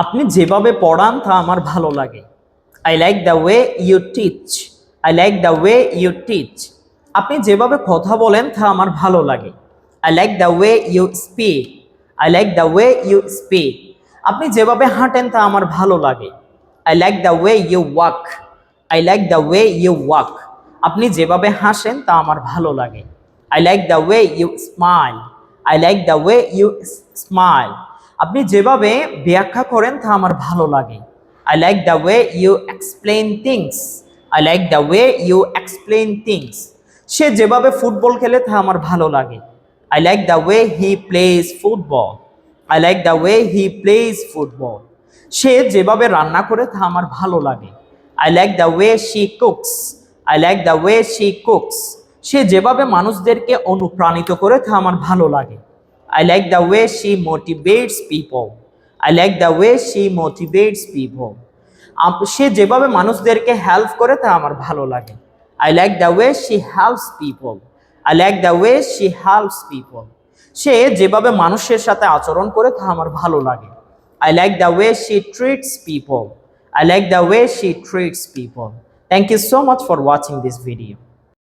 আপনি যেভাবে পড়ান তা আমার ভালো লাগে। I like the way you teach I like the way you teach আপনি যেভাবে কথা বলেন তা আমার ভালো লাগে। I like the way you speak I like the way you speak আপনি যেভাবে হাঁটেন তা আমার ভালো লাগে। I like the way you walk I like the way you walk আপনি যেভাবে হাসেন তা আমার ভালো লাগে। I like the way you smile I like the way you smile আপনি যেভাবে ব্যাখ্যা করেন তা আমার ভালো লাগে। I like the way you explain things I like the way you explain things সে যেভাবে ফুটবল খেলে তা আমার ভালো লাগে। I like the way he plays football I like the way he plays football সে যেভাবে রান্না করে তা আমার ভালো লাগে। I like the way she cooks I like the way she cooks সে যেভাবে মানুষদেরকে অনুপ্রাণিত করে তা আমার ভালো লাগে। I like the way she motivates people I like the way she motivates people সে যেভাবে মানুষদেরকে হেল্প করে তা আমার ভালো লাগে। I like the way she helps people I like the way she helps people সে যেভাবে মানুষের সাথে আচরণ করে তা আমার ভালো লাগে। I like the way she treats people I like the way she treats people thank you so much for watching this video